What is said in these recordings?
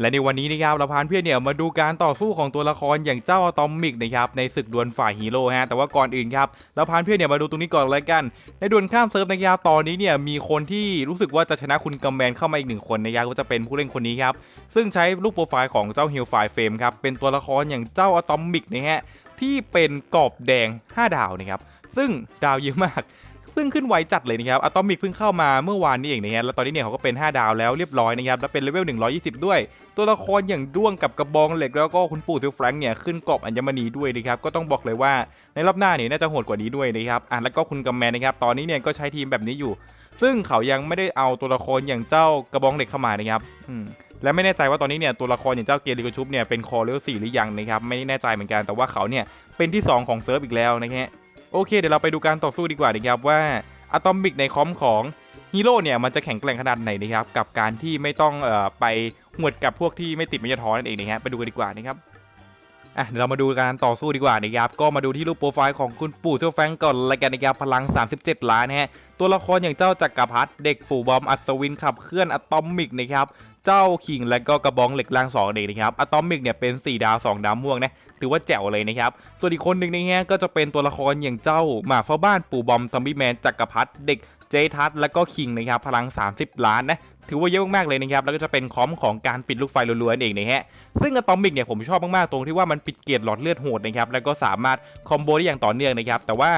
และในวันนี้นะครับเราพาเพื่อนเนี่ยมาดูการต่อสู้ของตัวละครอย่างเจ้าอะตอมมิกนะครับในศึกดวลฝ่ายฮีโร่ฮะแต่ว่าก่อนอื่นครับเราพาเพื่อนเนี่ยมาดูตรงนี้ก่อนเลยกัน ในดวลข้ามเซิร์ฟนะครับตอนนี้เนี่ยมีคนที่รู้สึกว่าจะชนะคุณกัมแมนเข้ามาอีกหนึ่งคนนะครับก็จะเป็นผู้เล่นคนนี้ครับซึ่งใช้รูปโปรไฟล์ของเจ้าฮิลไฟเฟรมครับเป็นตัวละครอย่างเจ้าอะตอมมิกนะฮะที่เป็นกรอบแดง 5 ดาวนะครับซึ่งดาวเยอะมาก ซึ่งขึ้นไวจัดเลยนะครับอะตอมิกเพิ่งเข้ามาเมื่อวานนี้เองนะฮะแล้วตอนนี้เนี่ยเขาก็เป็น 5 ดาวแล้วเรียบร้อยนะครับแล้วเป็นเลเวล120 ด้วย ตัวละครอย่างด้วงกับกระบองเหล็กแล้วก็คุณปู่ซิลแฟรงค์เนี่ยขึ้นกรอบอัญมณีด้วยนะครับก็ต้องบอกเลยว่าในรอบหน้าเนี่ยน่าจะโหดกว่านี้ด้วยนะครับอะแล้วก็คุณกัมแมนนะครับตอนนี้เนี่ยก็ใช้ทีมแบบนี้อยู่ ซึ่งเขายังไม่ได้เอาตัวละครอย่างเจ้ากระบองเหล็กเข้ามานะครับอืมและไม่แน่ใจว่าตอนนี้เนี่ยตัวละครอย่างเจ้าเกียริโกชุบเนี่ยเป็นคอเลเวล4หรือยังนะครับไม่แน่ใจเหมือนกันแต่ว่าเขาเนี่ยเป็นที่สองของเซิร์ฟอีกแล้วนะฮะ โอเค เดี๋ยวเราไปดูการต่อสู้ดีกว่านะครับว่าอะตอมิกในคอมของฮีโร่เนี่ยมันจะแข็งแกร่งขนาดไหนนะครับกับการที่ไม่ต้องเอ่อไปหวดกับพวกที่ไม่ติดมิยาทอนั่นเองนะฮะไปดูกันดีกว่านะครับอะเดี๋ยวเรามาดูการต่อสู้ดีกว่านะครับก็มาดูที่รูปโปรไฟล์ของคุณปู่เซลแฟงก่อนละกันนะครับพลัง 37 ล้านนะฮะตัวละครอย่างเจ้าจักรพรรดิเด็กปู่บอมอัศวินขับเคลื่อนอะตอมิกนะครับ เจ้าคิงและก็กระบองเหล็กล่าง2เด็กนะครับอะตอมิกเนี่ยเป็น 4 ดาว 2 ดาวม่วงนะถือว่าแจ๋วเลยนะครับ ส่วนอีกคนหนึ่งนะฮะก็จะเป็นตัวละครอย่างเจ้าหมาเฝ้าบ้านปู่บอมซัมบี้แมนจักรพรรดิเด็กเจทัสและก็คิงนะครับพลัง 30 ล้านนะถือว่าเยอะมากๆเลยนะครับ แล้วก็จะเป็นคอมของการปิดลูกไฟล้วนๆนั่นเองนะฮะ ซึ่งอะตอมิกเนี่ยผมชอบมากๆตรงที่ว่ามันปิดเกียร์หลอดเลือดโหดนะครับ แล้วก็สามารถคอมโบได้อย่างต่อเนื่องนะครับ แต่ว่า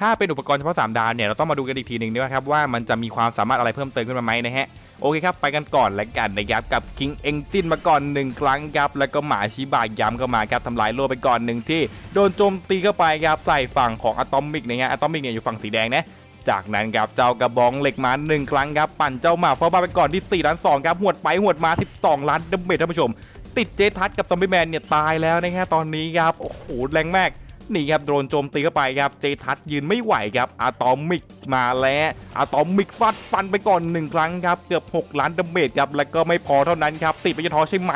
ถ้าเป็นอุปกรณ์เฉพาะ3ดาวเนี่ยเราต้องมาดูกันอีกทีหนึ่งนะครับว่ามันจะมีความสามารถอะไรเพิ่มเติมขึ้นมาไหมนะฮะ โอเคครับ ไปกันก่อนแล้วกันนะครับกับ King Engine มาก่อน 1 ครั้งครับแล้วก็หมาชิบะย้ำเข้ามาครับทำลายโลไปก่อนหนึ่งที่โดนโจมตีเข้าไปครับใส่ฝั่งของอะตอมิกนะฮะอะตอมิกเนี่ยอยู่ฝั่งสีแดงนะจากนั้นครับเจ้ากระบองเหล็กมาหนึ่งครั้งครับปั่นเจ้าหมาฟ้าบ้าไปก่อนที่4ล้าน2ครับหวดไปหวดมา 12 ล้านดาเมจท่านผู้ชม ติดเจทัสกับซอมบี้แมนเนี่ยตายแล้วนะฮะตอนนี้ครับโอ้โหแรงมาก นี่ครับโดนโจมตีเข้าไปครับเจทัสยืนไม่ไหวครับอะตอมิกมาแล้วอะตอมิกฟาดฟันไปก่อนหนึ่งครั้งครับเกือบ 6 ล้านดาเมจครับแล้วก็ไม่พอเท่านั้นครับติดไปยทอใช่ไหม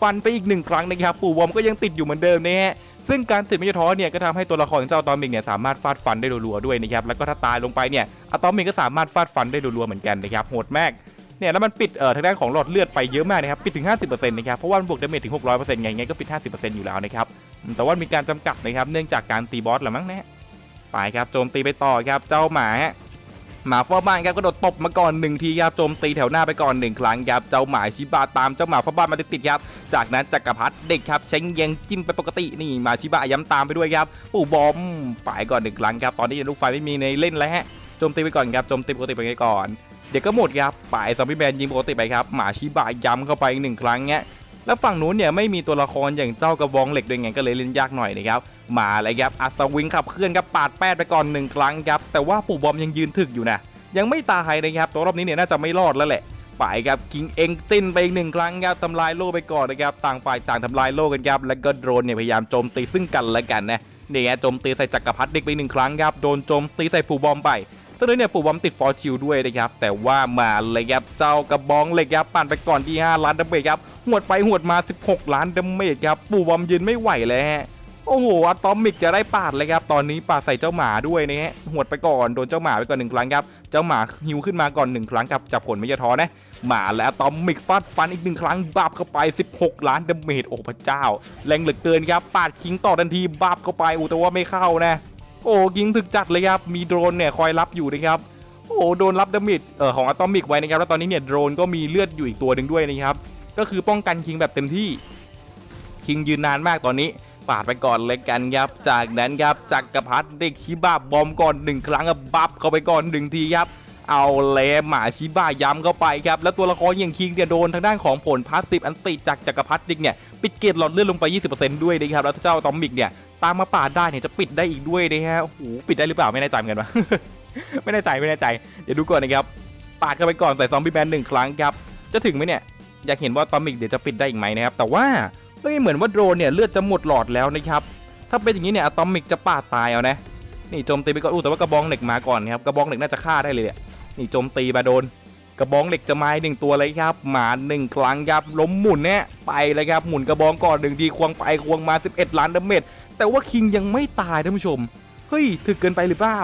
ฟันไปอีกหนึ่งครั้งนะครับปู่วอมก็ยังติดอยู่เหมือนเดิมนะฮะซึ่งการติดมิยทอเนี่ยก็ทำให้ตัวละครของเจ้าอะตอมิกเนี่ยสามารถฟาดฟันได้รัวๆด้วยนะครับแล้วก็ถ้าตายลงไปเนี่ยอะตอมิกก็สามารถฟาดฟันได้รัวๆเหมือนกันนะครับโหดมาก เนี่ยแล้วมันปิดเอ่อทางด้านของหลอดเลือดไปเยอะมากนะครับปิดถึง 50%นะครับเพราะว่ามันบวกดาเมจถึง 600%ไงไงก็ปิด 50%อยู่แล้วนะครับแต่ว่ามีการจำกัดนะครับเนื่องจากการตีบอสแหละมั้งนะฮะไปครับโจมตีไปต่อครับเจ้าหมาหมาฟ้าบ้านครับก็โดดตบมาก่อนหนึ่งทีครับโจมตีแถวหน้าไปก่อนหนึ่งครั้งครับเจ้าหมาชิบะตามเจ้าหมาฟ้าบ้านมาติดๆครับจากนั้นจักรพรรดิเด็กครับเช้งเยงจิ้มไปปกตินี่หมาชิบะย้ำตามไปด้วยครับปู่บอมไปก่อนหนึ่งครั้งครับตอนนี้ลูกไฟไม่มีในเล่นแล้วฮะโจมตีไปก่อนครับโจมตีปกติไปก่อน เดี๋ยวก็หมดครับป่ายซอมบี้แมนยิงปกติไปครับหมาชิบะย้ำเข้าไปอีกหนึ่งครั้งเงี้ยแล้วฝั่งนู้นเนี่ยไม่มีตัวละครอย่างเจ้ากระบองเหล็กด้วยไงก็เลยเล่นยากหน่อยนะครับมาเลยครับอัศวินขับเคลื่อนครับปาดแปดไปก่อนหนึ่งครั้งครับแต่ว่าปู่บอมยังยืนถึกอยู่นะยังไม่ตายนะครับตัวรอบนี้เนี่ยน่าจะไม่รอดแล้วแหละป่ายครับคิงเองตินไปอีกหนึ่งครั้งครับทำลายโล่ไปก่อนนะครับต่างฝ่ายต่างทำลายโล่กันครับแล้วก็โดรนเนี่ยพยายามโจมตีซึ่งกันและกันนะนี่ไงโจมตีใส่จักรพรรดิเด็กไปหนึ่งครั้งครับโดนโจมตีใส่ปู่บอมไป ซึ่งเนี่ยปู่บอมติดฟอร์ชิลด้วยนะครับแต่ว่ามาเลยครับเจ้ากระบองเหล็กครับปั่นไปก่อนที่5ล้านดาเมจครับหวดไปหวดมา 16 ล้านดาเมจครับปู่บอมยืนไม่ไหวเลยฮะโอ้โหอะตอมิกจะได้ปาดเลยครับ ตอนนี้ปาดใส่เจ้าหมาด้วยนะฮะหวดไปก่อนโดนเจ้าหมาไปก่อนหนึ่งครั้งครับเจ้าหมาฮิวขึ้นมาก่อนหนึ่งครั้งกับจับผลไม่ยท้อนะหมาและอะตอมิกฟาดฟันอีกหนึ่งครั้งบาบเข้าไป 16 ล้านดาเมจโอ้พระเจ้า แรงเหลือเกินครับปาดคิงต่อทันทีบาบเข้าไปอูแต่ว่าไม่เข้านะ โอ้ยิงถึกจัดเลยครับ มีโดรนเนี่ยคอยรับอยู่นะครับ โอ้โดนรับดาเมจเอ่อของอะตอมิกไว้นะครับ แล้วตอนนี้เนี่ยโดรนก็มีเลือดอยู่อีกตัวหนึ่งด้วยนะครับ ก็คือป้องกันคิงแบบเต็มที่ คิงยืนนานมากตอนนี้ปาดไปก่อนเลยกันครับ จากนั้นครับจักรพรรดิเด็กชิบะบอมก่อนหนึ่งครั้งครับบัฟเข้าไปก่อนหนึ่งทีครับ เอาแลหมาชิบะย้ำเข้าไปครับ แล้วตัวละครอย่างคิงเนี่ยโดนทางด้านของผลพาสซีฟอันติจากจักรพรรดิเนี่ยปิดเกตหลอดเลือดลงไป 20%ด้วยนะครับ แล้วเจ้าอะตอมิกเนี่ย ตามมาปาดได้เนี่ยจะปิดได้อีกด้วยนะฮะโอ้โหปิดได้หรือเปล่าไม่แน่ใจเหมือนกันวะไม่แน่ใจไม่แน่ใจเดี๋ยวดูก่อนนะครับปาดเข้าไปก่อนใส่ซอมบี้แมนหนึ่งครั้งครับจะถึงไหมเนี่ยอยากเห็นว่าตอมิกเดี๋ยวจะปิดได้อีกไหมนะครับแต่ว่าเฮ้ยเหมือนว่าโดรนเนี่ยเลือดจะหมดหลอดแล้วนะครับถ้าเป็นอย่างนี้เนี่ยอะตอมิกจะปาดตายเอานะนี่โจมตีไปก่อนอู้แต่ว่ากระบองเหล็กมาก่อนครับกระบองเหล็กน่าจะฆ่าได้เลยอะนี่โจมตีมาโดน กระบองเหล็กจะมาหนึ่งตัวเลยครับ หมาหนึ่งครั้งครับล้มหมุนเนี่ยไปเลยครับหมุนกระบองก่อนหนึ่งทีควงไปควงมา 11 ล้านดาเมจแต่ว่าคิงยังไม่ตายท่านผู้ชมเฮ้ยถึกเกินไปหรือเปล่า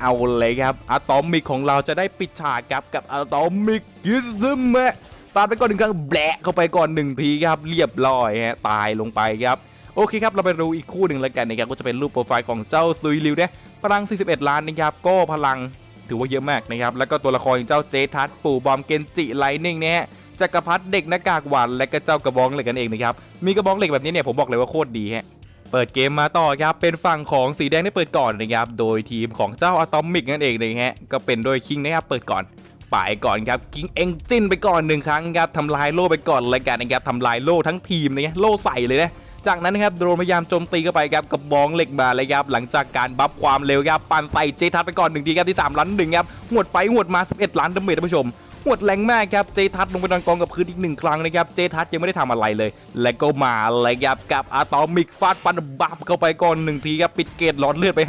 เอาเลยครับอะตอมิกของเราจะได้ปิดฉากครับกับอะตอมิกกิสมะปาดไปก่อนหนึ่งครั้งแบะเข้าไปก่อนหนึ่งทีครับเรียบร้อยฮะตายลงไปครับโอเคครับเราไปดูอีกคู่หนึ่งแล้วกันนะครับก็จะเป็นรูปโปรไฟล์ของเจ้าซุยลิวเนี่ยพลัง 41 ล้านนะครับก็พลัง ถือว่าเยอะมากนะครับ แล้วก็ตัวละครอย่างเจ้าเจทัสปู่บอมเกนจิไลนิ่งเนี่ยจักรพรรดิเด็กหน้ากากหวานและก็เจ้ากระบองเหล็กกันเองนะครับ มีกระบองเหล็กแบบนี้เนี่ยผมบอกเลยว่าโคตรดีฮะเปิดเกมมาต่อครับ เป็นฝั่งของสีแดงได้เปิดก่อนนะครับ โดยทีมของเจ้าอะตอมิกนั่นเองนะฮะ ก็เป็นโดยคิงนะครับเปิดก่อนไปก่อนครับคิงเอ็งจินไปก่อนหนึ่งครั้งครับทำลายโล่ไปก่อนเลยกันนะครับทำลายโล่ทั้งทีมเลยนะโล่ใส่เลยนะ จากนั้นนะครับโดรนพยายามโจมตีเข้าไปครับกับบองเหล็กมาเลยครับหลังจากการบัฟความเร็วครับปั่นใส่เจทัสไปก่อนหนึ่งทีครับที่3ล้านหนึ่งครับหวดไปหวดมา 11 ล้านดาเมจท่านผู้ชมหวดแรงมากครับเจทัสลงไปนอนกองกับพื้นอีกหนึ่งครั้งนะครับเจทัสยังไม่ได้ทำอะไรเลย และก็มาเลยครับกับอะตอมิกฟาดฟันบับเข้าไปก่อนหนึ่งทีครับปิดเกตหลอดเลือดไป 50%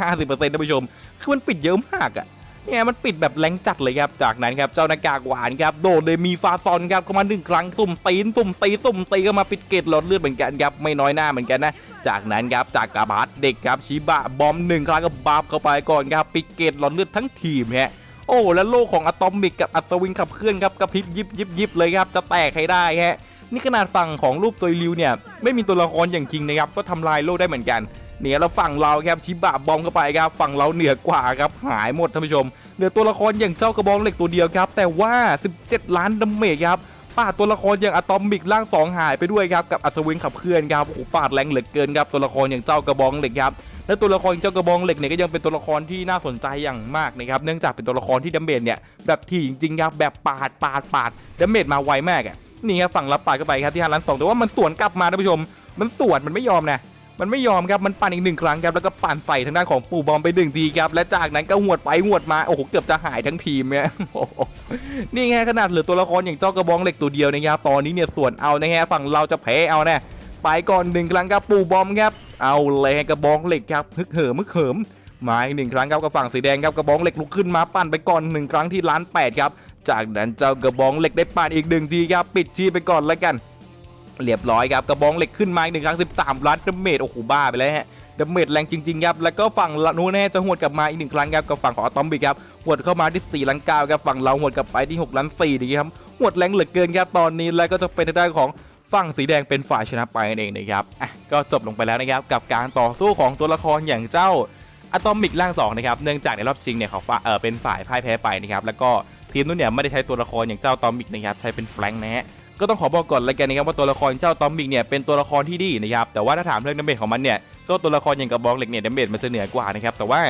ท่านผู้ชมคือมันปิดเยอะมากอะ เนี่ยมันปิดแบบแรงจัดเลยครับ จากนั้นครับเจ้าหน้ากากหวานครับโดดเลยมีฟาซอนครับเข้ามาหนึ่งครั้งสุ่มตีนสุ่มตีสุ่มตีเข้ามาปิดเกตหลอดเลือดเหมือนกันครับไม่น้อยหน้าเหมือนกันนะจากนั้นครับจากกาบาสเด็กครับชิบะบอมหนึ่งครั้งก็บับเข้าไปก่อนครับปิดเกตหลอดเลือดทั้งทีมฮะโอ้แล้วโลกของอะตอมิกกับอัศวินขับเคลื่อนครับกระพริบยิบยิบยิบเลยครับจะแตกให้ได้ฮะนี่ขนาดฝั่งของรูปตัวริวเนี่ยไม่มีตัวละครอย่างจริงนะครับก็ทำลายโลกได้เหมือนกัน เนี่ยแล้วฝั่งเราครับชิบะบอมเข้าไปครับฝั่งเราเหนือกว่าครับหายหมดท่านผู้ชมเหลือตัวละครอย่างเจ้ากระบองเหล็กตัวเดียวครับ แต่ว่า 17 ล้านดาเมจครับปาดตัวละครอย่างอะตอมิกร่างสองหายไปด้วยครับกับอัศวินขับเคลื่อนครับโอ้ปาดแรงเหลือเกินครับตัวละครอย่างเจ้ากระบองเหล็กครับและตัวละครเจ้ากระบองเหล็กเนี่ยก็ยังเป็นตัวละครที่น่าสนใจอย่างมากนะครับเนื่องจากเป็นตัวละครที่ดาเมจเนี่ยแบบถี่จริงๆครับแบบปาดปาดปาดดาเมจมาไวมากอะนี่ครับฝั่งรับปาดเข้าไปครับที่ฮารันสองแต่ว่ามันสวนกลับมาท่านผู้ชม มันสวนมันไม่ยอมนะ มันไม่ยอมครับมันปั่นอีกหนึ่งครั้งครับแล้วก็ปั่นใส่ทางด้านของปู่บอมไปหนึ่งทีครับและจากนั้นก็หวดไปหวดมาโอ้โหเกือบจะหายทั้งทีมเนี่ยนี่ไงขนาดเหลือตัวละครอย่างเจ้ากระบองเหล็กตัวเดียวนะครับตอนนี้เนี่ยส่วนเอานะฮะฝั่งเราจะแพ้เอาแน่ไปก่อนหนึ่งครั้งครับปู่บอมครับเอาเลยกระบองเหล็กครับฮึกเหิมฮึกเหิมมาอีกหนึ่งครั้งครับกับฝั่งสีแดงครับกระบองเหล็กลุกขึ้นมาปั่นไปก่อนหนึ่งครั้งที่ล้านแปดครับจากนั้นเจ้ากระบองเหล็กได้ปั่นอีกหนึ่งทีครับปิดชีไปก่อนแล้วกัน เรียบร้อยครับกระบองเหล็กขึ้นมาอีกหนึ่งครั้ง13 ล้านดาเมจโอ้โหบ้าไปแล้วฮะดาเมจแรงจริงๆครับแล้วก็ฝั่งนู้นแน่จะหวดกลับมาอีกหนึ่งครั้งครับกับฝั่งของอะตอมบิกครับหวดเข้ามาที่4ล้านเก้าครับฝั่งเราหวดกลับไปที่6ล้านสี่ดีครับหวดแรงเหลือเกินครับตอนนี้แล้วก็จะเป็นทางด้านของฝั่งสีแดงเป็นฝ่ายชนะไปนั่นเองนะครับอะก็จบลงไปแล้วนะครับกับการต่อสู้ของตัวละครอย่างเจ้าอะตอมิกร่าง2นะครับเนื่องจากในรอบชิงเนี่ยเขาเออเป็นฝ่ายพ่ายแพ้ไปนะครับแล้วก็ทีมนู้นเนี่ยไม่ได้ใช้ตัวละครอย่างเจ้าตอมิกนะครับใช้เป็นแฟลงค์นะฮะ ก็ต้องขอบอกก่อนลยกันนะครับว่าตัวละครเจ้าตอมบิกเนี่ยเป็นตัวละครที่ดีนะครับแต่ว่าถ้าถามเรื่องดาเมจของมันเนี่ยก็ตัวละครอย่างกระบอกเหล็กเนี่ยดาเมจมันจะเหนือกว่านะครับแต่ว่า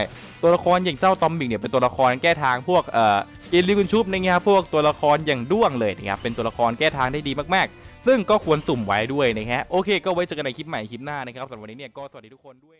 ตัวละครอย่างเจ้าตอมบิกเนี่ยเป็นตัวละครแก้ทางพวกเอ่อเกลิกุนชุบนะครับพวกตัวละครอย่างด้วงเลยนะครับเป็นตัวละครแก้ทางได้ดีมากๆ ซึ่งก็ควรสุ่มไว้ด้วยนะฮะโอเค ก็ไว้เจอกันในคลิปใหม่คลิปหน้านะครับสำหรับวันนี้เนี่ยก็สวัสดีทุกคนด้วย